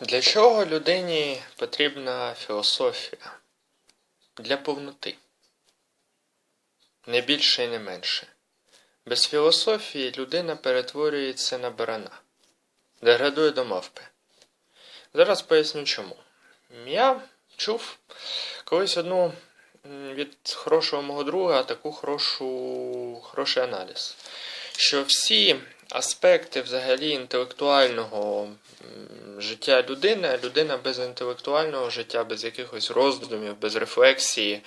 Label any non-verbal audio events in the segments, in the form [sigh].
Для чого людині потрібна філософія? Для повноти. Не більше і не менше. Без філософії людина перетворюється на барана, деградує до мавпи. Зараз поясню чому. Я чув колись одну від хорошого мого друга таку хорошу, хороший аналіз, що всі аспекти взагалі інтелектуального життя людини, людина без інтелектуального життя, без якихось роздумів, без рефлексії,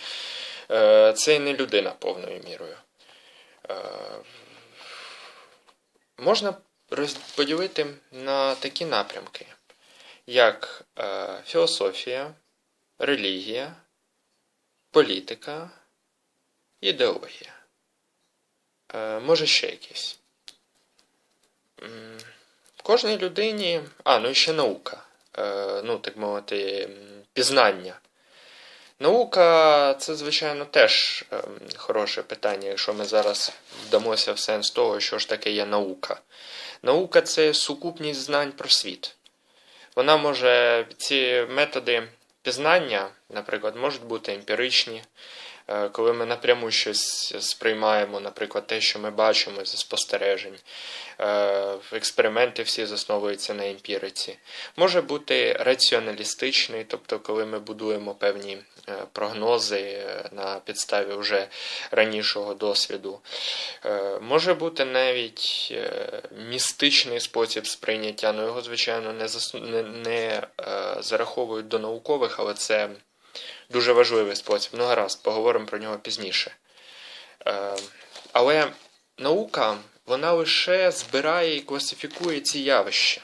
е, це і не людина повною мірою. Е, Можна поділити на такі напрямки, як е, філософія, релігія, політика, ідеологія. Може ще якісь. Кожній людині. А, ну і ще наука. Е, Ну, так мовити, пізнання. Наука це, звичайно, теж ем, хороше питання, якщо ми зараз вдамося в сенс того, що ж таке є наука. Наука це сукупність знань про світ. Вона може, ці методи пізнання, наприклад, можуть бути емпіричні, коли ми напряму щось сприймаємо, наприклад, те, що ми бачимо зі спостережень. Е, Експерименти всі засновуються на емпіриці. Може бути раціоналістичний, тобто, коли ми будуємо певні е, прогнози е, на підставі вже ранішого досвіду. Е, Може бути навіть е, містичний спосіб сприйняття, ну його, звичайно, не, засу... не, не е, зараховують до наукових, але це дуже важливий спосіб. Ну, гаразд, поговоримо про нього пізніше. Е, Але наука, вона лише збирає і класифікує ці явища.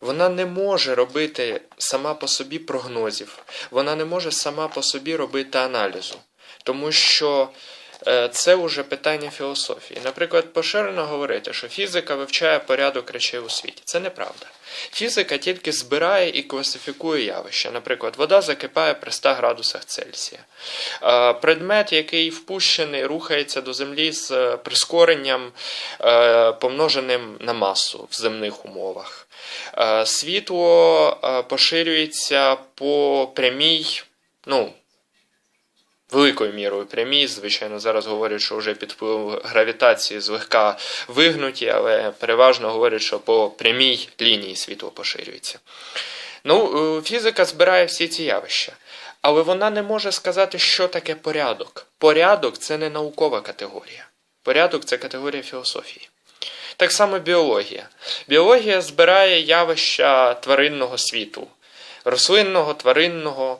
Вона не може робити сама по собі прогнозів, вона не може сама по собі робити аналізу, тому що це вже питання філософії. Наприклад, поширено говорити, що фізика вивчає порядок речей у світі. Це неправда. Фізика тільки збирає і класифікує явища. Наприклад, вода закипає при 100 градусах Цельсія. Е, Предмет, який впущений, рухається до Землі з е, прискоренням, е, помноженим на масу в земних умовах. Е, Світло е, поширюється по прямій, ну, великою мірою прямій. Звичайно, зараз говорять, що вже під впливом гравітації злегка вигнуті, але переважно говорять, що по прямій лінії світло поширюється. Ну, е, фізика збирає всі ці явища. Але вона не може сказати, що таке порядок. Порядок це не наукова категорія. Порядок це категорія філософії. Так само біологія. Біологія збирає явища тваринного світу, рослинного, тваринного,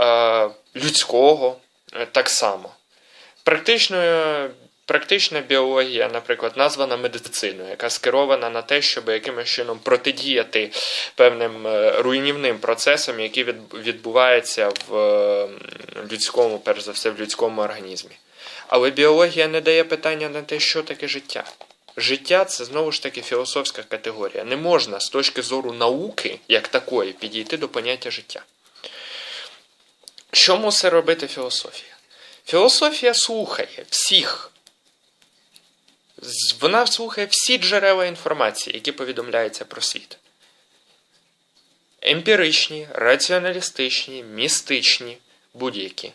е, людського так само. Практичною, практична біологія, наприклад, названа медициною, яка скерована на те, щоб якимось чином протидіяти певним е, руйнівним процесам, які відбуваються в е, людському, перш за все, в людському організмі. Але біологія не дає питання на те, що таке життя. Життя це знову ж таки філософська категорія. Не можна з точки зору науки, як такої, підійти до поняття життя. Що мусить робити філософія? Філософія слухає всіх. Вона слухає всі джерела інформації, які повідомляються про світ. Емпіричні, раціоналістичні, містичні, будь-які.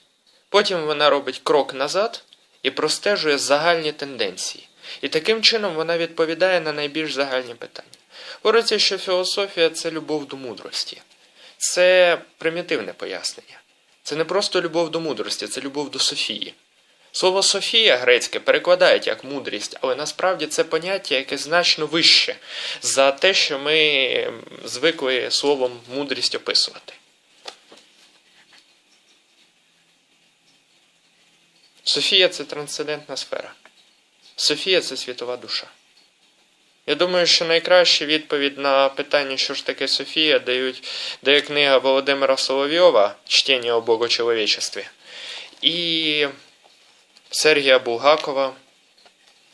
Потім вона робить крок назад і простежує загальні тенденції. І таким чином вона відповідає на найбільш загальні питання. Говориться, що філософія це любов до мудрості. Це примітивне пояснення. Це не просто любов до мудрості, це любов до Софії. Слово Софія грецьке перекладають як мудрість, але насправді це поняття, яке значно вище за те, що ми звикли словом мудрість описувати. Софія це трансцендентна сфера. Софія це світова душа. Я думаю, що найкраща відповідь на питання, що ж таке Софія, дають, дає книга Володимира Соловйова «Чтення о Богочеловечестві» і Сергія Булгакова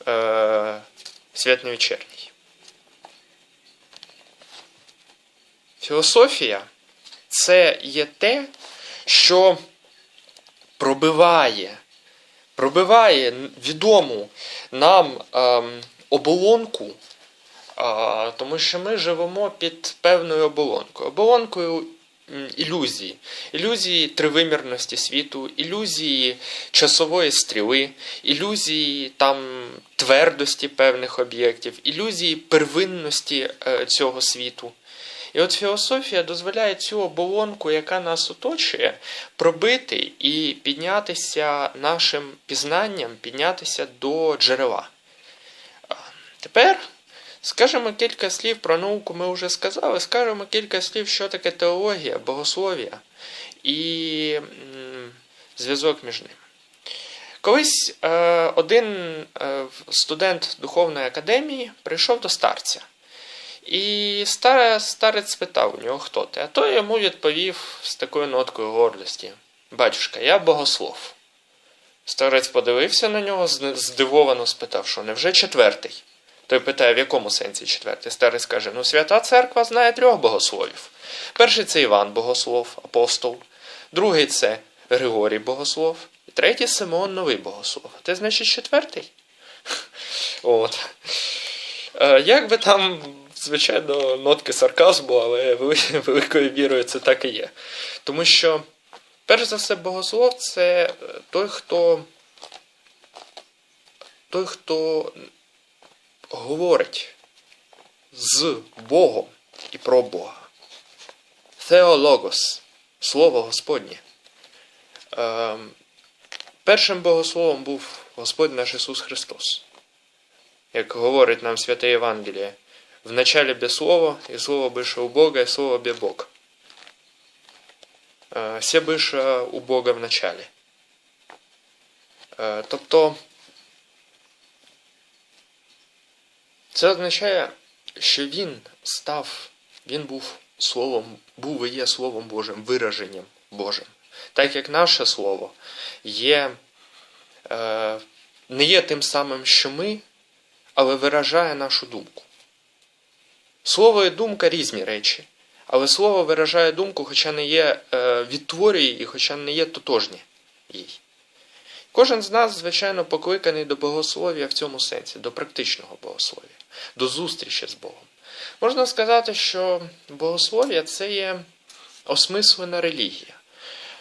е, «Свят невечерній». Філософія це є те, що пробиває, пробиває відому нам ем, оболонку тому що ми живемо під певною оболонкою. Оболонкою ілюзії. Ілюзії тривимірності світу, ілюзії часової стріли, ілюзії там твердості певних об'єктів, ілюзії первинності е, цього світу. І от філософія дозволяє цю оболонку, яка нас оточує, пробити і піднятися нашим пізнанням, піднятися до джерела. Тепер скажемо кілька слів про науку, ми вже сказали, скажемо кілька слів, що таке теологія, богослов'я і зв'язок між ними. Колись е, один е, студент духовної академії прийшов до старця. І стар- старець спитав у нього, хто ти. А той йому відповів з такою ноткою гордості: Батюшка, я богослов. Старець подивився на нього, здивовано спитав, що невже четвертий? Той питає, в якому сенсі четвертий? Старець каже: Ну, свята церква знає трьох богословів. Перший це Іван Богослов, апостол, другий це Григорій Богослов, і третій Симеон Новий Богослов. Ти, значить, четвертий? [laughs] От. Е, Як би там, звичайно, нотки сарказму, але [laughs] великою вірою це так і є. Тому що, перш за все, богослов це той, хто, той, хто говорить з Богом і про Бога. Θεологос, Слово Господнє. Ем, Першим богословом був Господь наш Ісус Христос. Як говорить нам святе Євангеліє, в начале бе Слово, і Слово бише у Бога, і Слово бе Бог. Е, Все бише у Бога в началі. Е, Тобто це означає, що він став, він був Словом, був і є Словом Божим, вираженням Божим. Так як наше Слово є, е, не є тим самим, що ми, але виражає нашу думку. Слово і думка різні речі, але слово виражає думку, хоча не є е, відтворює її, хоча не є тотожні їй. Кожен з нас, звичайно, покликаний до богослов'я в цьому сенсі, до практичного богослов'я, до зустрічі з Богом. Можна сказати, що богослов'я це є осмислена релігія.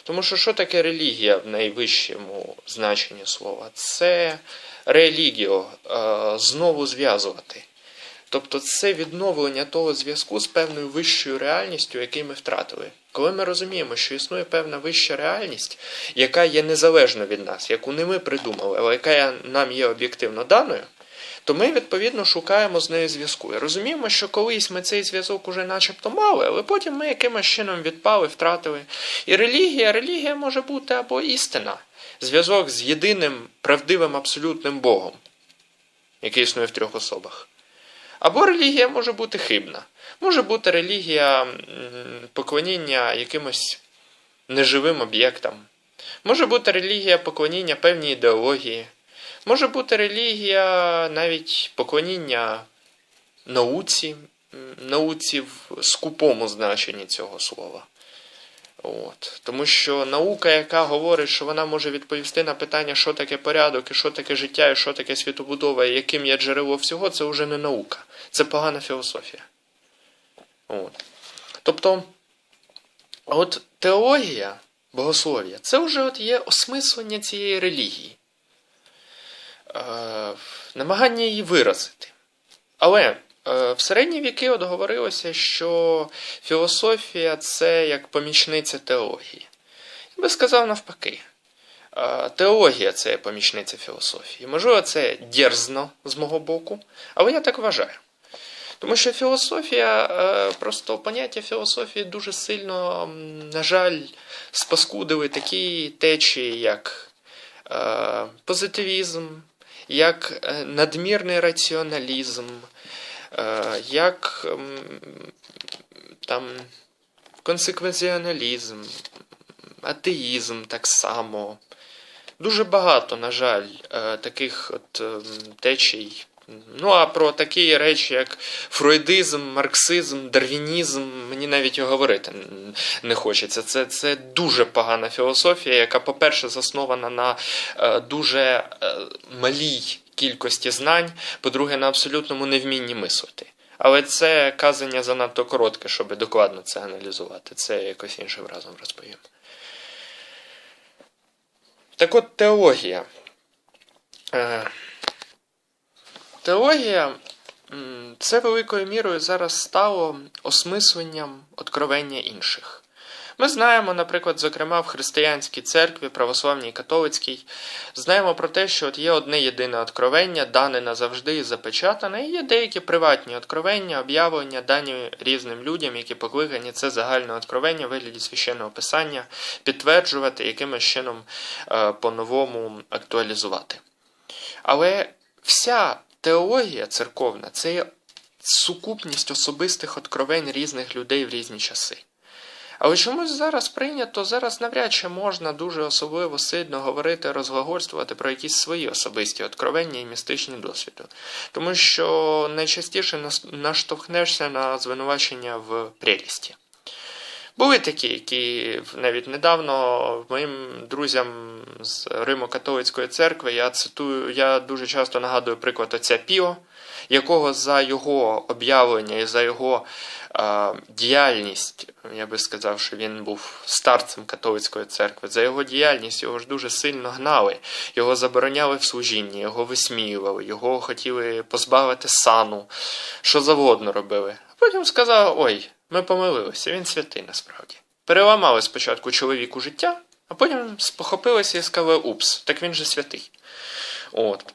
Тому що що таке релігія в найвищому значенні слова? Це релігіо, е, знову зв'язувати. Тобто це відновлення того зв'язку з певною вищою реальністю, який ми втратили. Коли ми розуміємо, що існує певна вища реальність, яка є незалежна від нас, яку не ми придумали, але яка нам є об'єктивно даною, то ми відповідно шукаємо з нею зв'язку. І розуміємо, що колись ми цей зв'язок уже начебто мали, але потім ми якимось чином відпали, втратили. І релігія, релігія може бути або істина, зв'язок з єдиним правдивим абсолютним Богом, який існує в трьох особах. Або релігія може бути хибна. Може бути релігія поклоніння якимось неживим об'єктам. Може бути релігія поклоніння певній ідеології. Може бути релігія навіть поклоніння науці, науці в скупому значенні цього слова. От. Тому що наука, яка говорить, що вона може відповісти на питання, що таке порядок, і що таке життя, і що таке світобудова, і яким є джерело всього, це вже не наука. Це погана філософія. От. Тобто, от теологія, богослов'я, це вже от є осмислення цієї релігії. Е, намагання її виразити. Але в середні віки от говорилося, що філософія це як помічниця теології. Я би сказав навпаки. Е, Теологія це помічниця філософії. Можливо, це дерзно з мого боку, але я так вважаю. Тому що філософія, е, просто поняття філософії дуже сильно, на жаль, спаскудили такі течії, як е, позитивізм, як е, надмірний раціоналізм, е, як там консеквенціоналізм, атеїзм так само. Дуже багато, на жаль, е, таких от ем, течій. Ну, а про такі речі, як фройдизм, марксизм, дарвінізм, мені навіть і говорити не хочеться. Це, це дуже погана філософія, яка, по-перше, заснована на е, дуже е, малій кількості знань, по-друге, на абсолютному невмінні мислити. Але це казання занадто коротке, щоб докладно це аналізувати. Це якось іншим разом розповім. Так от теологія. Е, Теологія це великою мірою зараз стало осмисленням откровення інших. Ми знаємо, наприклад, зокрема в християнській церкві, православній католицькій, знаємо про те, що от є одне єдине откровення, дане назавжди і запечатане, і є деякі приватні откровення, об'явлення, дані різним людям, які покликані це загальне откровення в вигляді священного писання, підтверджувати, якимось чином е, по-новому актуалізувати. Але вся теологія церковна це є сукупність особистих откровень різних людей в різні часи. Але чомусь зараз прийнято, зараз навряд чи можна дуже особливо сильно говорити, розглагольствувати про якісь свої особисті откровення і містичні досвіди. Тому що найчастіше наштовхнешся на звинувачення в прелісті. Були такі, які навіть недавно моїм друзям з Римо-католицької церкви я цитую, я дуже часто нагадую приклад отця Піо, якого за його об'явлення і за його е, діяльність, я би сказав, що він був старцем католицької церкви, за його діяльність його ж дуже сильно гнали, його забороняли в служінні, його висміювали, його хотіли позбавити сану, що завгодно робили. А потім сказав: ой. Ми помилилися, він святий насправді. Переламали спочатку чоловіку життя, а потім спохопилися і сказали упс, так він же святий. От.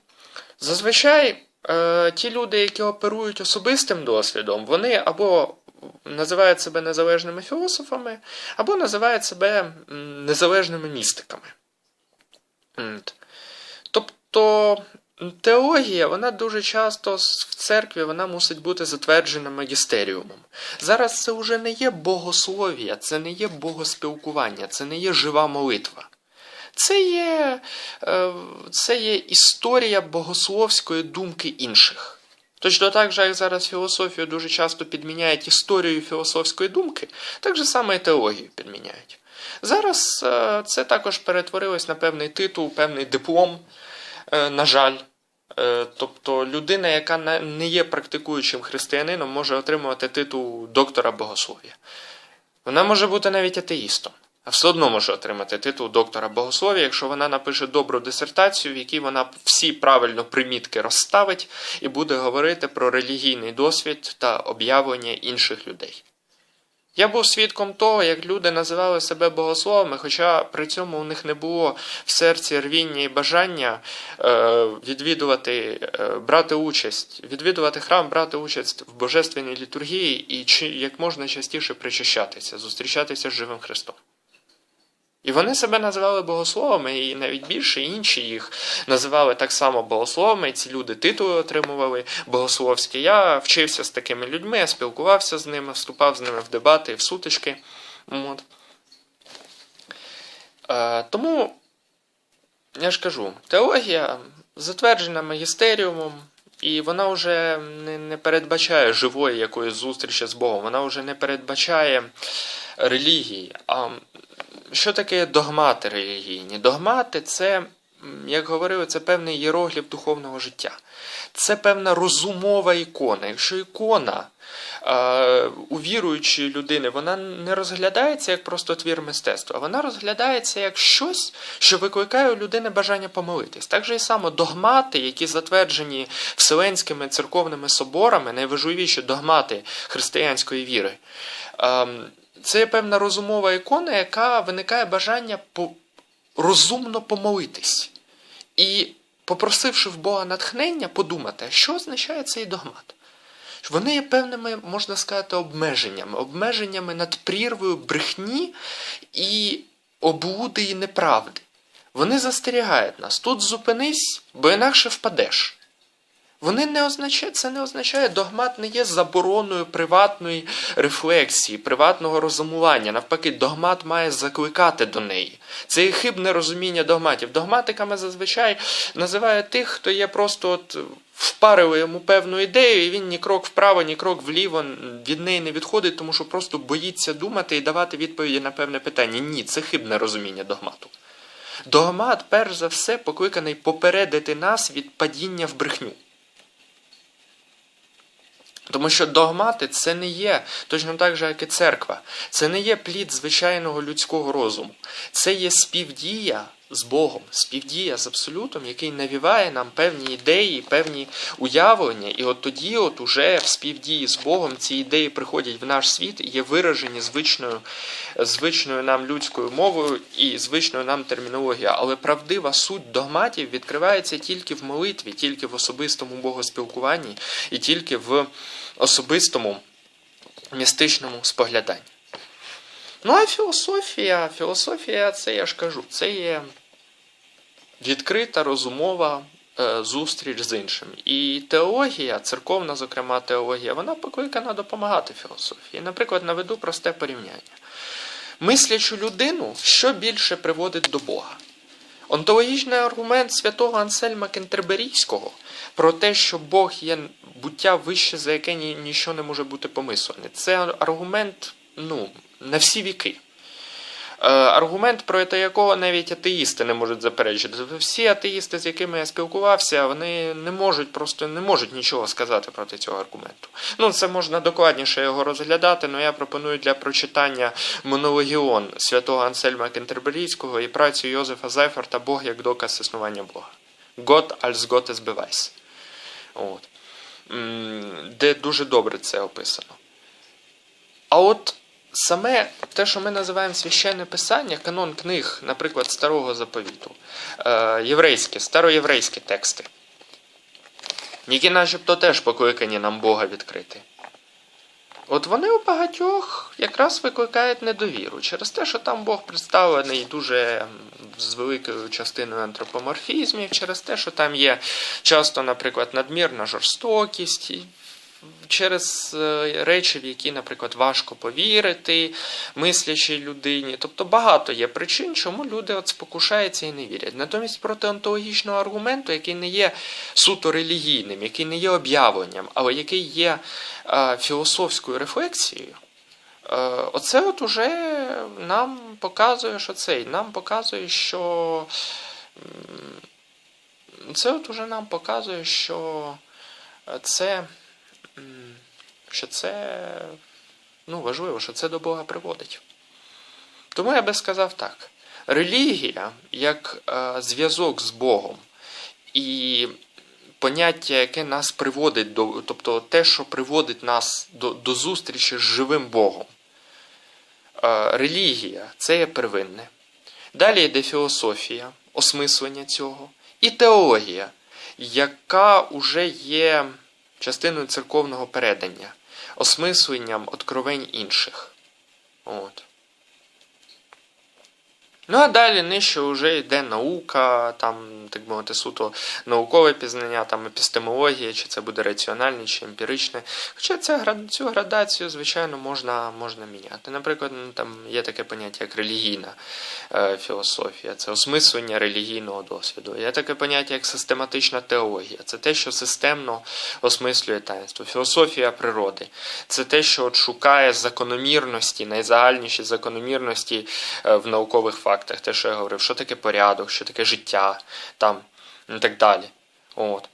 Зазвичай е, ті люди, які оперують особистим досвідом, вони або називають себе незалежними філософами, або називають себе незалежними містиками. Тобто Теологія, вона дуже часто в церкві вона мусить бути затверджена магістеріумом. Зараз це вже не є богослов'я, це не є богоспілкування, це не є жива молитва. Це є, е, це є історія богословської думки інших. Точно так же, як зараз філософію дуже часто підміняють історію філософської думки, так же саме і теологію підміняють. Зараз е, це також перетворилось на певний титул, певний диплом. Е, на жаль. Тобто людина, яка не є практикуючим християнином, може отримувати титул доктора богослов'я. Вона може бути навіть атеїстом, а все одно може отримати титул доктора богослов'я, якщо вона напише добру дисертацію, в якій вона всі правильно примітки розставить і буде говорити про релігійний досвід та об'явлення інших людей. Я був свідком того, як люди називали себе богословами, хоча при цьому у них не було в серці рвіння і бажання е, відвідувати, е, брати участь, відвідувати храм, брати участь в божественній літургії і як можна частіше причащатися, зустрічатися з живим Христом. І вони себе називали богословами, і навіть більше інші їх називали так само богословами, і ці люди титули отримували богословські. Я вчився з такими людьми, я спілкувався з ними, вступав з ними в дебати, в сутички. От. Е, тому, я ж кажу, теологія затверджена магістеріумом, і вона вже не, не передбачає живої якоїсь зустрічі з Богом, вона вже не передбачає релігії. а що таке догмати релігійні? Догмати це, як говорили, це певний єрогліф духовного життя. Це певна розумова ікона. Якщо ікона е, у віруючої людини вона не розглядається як просто твір мистецтва, вона розглядається як щось, що викликає у людини бажання помолитись. Так же і само догмати, які затверджені вселенськими церковними соборами, найважливіші догмати християнської віри. Е, це певна розумова ікона, яка виникає бажання по... розумно помолитись. І, попросивши в Бога натхнення, подумати, що означає цей догмат. Вони є певними, можна сказати, обмеженнями, обмеженнями над прірвою брехні і облуди і неправди. Вони застерігають нас. Тут зупинись, бо інакше впадеш. Вони не означають, це не означає, догмат не є забороною приватної рефлексії, приватного розумування. Навпаки, догмат має закликати до неї. Це є хибне розуміння догматів. Догматиками зазвичай називають тих, хто є просто от. Впарили йому певну ідею, і він ні крок вправо, ні крок вліво від неї не відходить, тому що просто боїться думати і давати відповіді на певне питання. Ні, це хибне розуміння догмату. Догмат, перш за все, покликаний попередити нас від падіння в брехню. Тому що догмати це не є точно так же, як і церква. Це не є плід звичайного людського розуму. Це є співдія з Богом, співдія з абсолютом, який навіває нам певні ідеї, певні уявлення. І от тоді, от уже в співдії з Богом, ці ідеї приходять в наш світ і є виражені звичною, звичною нам людською мовою і звичною нам термінологією. Але правдива суть догматів відкривається тільки в молитві, тільки в особистому богоспілкуванні і тільки в особистому містичному спогляданні. Ну а філософія, філософія, це я ж кажу, це є відкрита розумова е, зустріч з іншим. І теологія, церковна, зокрема, теологія, вона покликана допомагати філософії. Наприклад, наведу просте порівняння. Мислячу людину, що більше приводить до Бога? Онтологічний аргумент святого Ансельма Кентерберійського про те, що Бог є буття вище, за яке ні, ніщо не може бути помислене. Це аргумент ну, на всі віки. Е, Аргумент, проти якого навіть атеїсти не можуть заперечити. Всі атеїсти, з якими я спілкувався, вони не можуть просто не можуть нічого сказати проти цього аргументу. Ну, це можна докладніше його розглядати, але я пропоную для прочитання монологіон святого Ансельма Кентерберійського і працю Йозефа Зайферта Бог як доказ існування Бога. Gott als Gottes Beweis. Де дуже добре це описано. А от саме те, що ми називаємо священне писання, канон книг, наприклад, Старого Заповіту, е, єврейські, староєврейські тексти, які начебто теж покликані нам Бога відкрити. От вони у багатьох якраз викликають недовіру через те, що там Бог представлений дуже з великою частиною антропоморфізмів, через те, що там є часто, наприклад, надмірна жорстокість, через е, речі, в які, наприклад, важко повірити мислячій людині. Тобто багато є причин, чому люди от спокушаються і не вірять. Натомість проти онтологічного аргументу, який не є суто релігійним, який не є об'явленням, але який є е, філософською рефлексією. Е, Оце от уже нам показує, що цей, нам показує, що це от уже нам показує, що це, що це ну, важливо, що це до Бога приводить. Тому я би сказав так: релігія як е, зв'язок з Богом і поняття, яке нас приводить до, тобто те, що приводить нас до, до зустрічі з живим Богом. Е, релігія це є первинне. Далі йде філософія, осмислення цього, і теологія, яка вже є частиною церковного передання, осмисленням откровень інших. От. Ну, а далі нижче вже йде наука, там, так мовити, суто наукове пізнання, там епістемологія, чи це буде раціональне, чи емпіричне. Хоча ця, цю градацію, звичайно, можна, можна міняти. Наприклад, ну, там є таке поняття, як релігійна е, філософія, це осмислення релігійного досвіду. Є таке поняття, як систематична теологія. Це те, що системно осмислює таїнство. Філософія природи. Це те, що от шукає закономірності, найзагальніші закономірності е, в наукових фактах. Те, що я говорив, що таке порядок, що таке життя, там і так далі. От.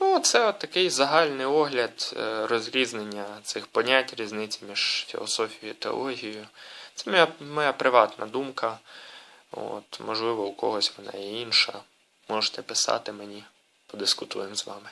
Ну, це от такий загальний огляд е, розрізнення цих понять, різниці між філософією і теологією. Це моя, моя приватна думка. От, можливо, у когось вона є інша. Можете писати мені, подискутуємо з вами.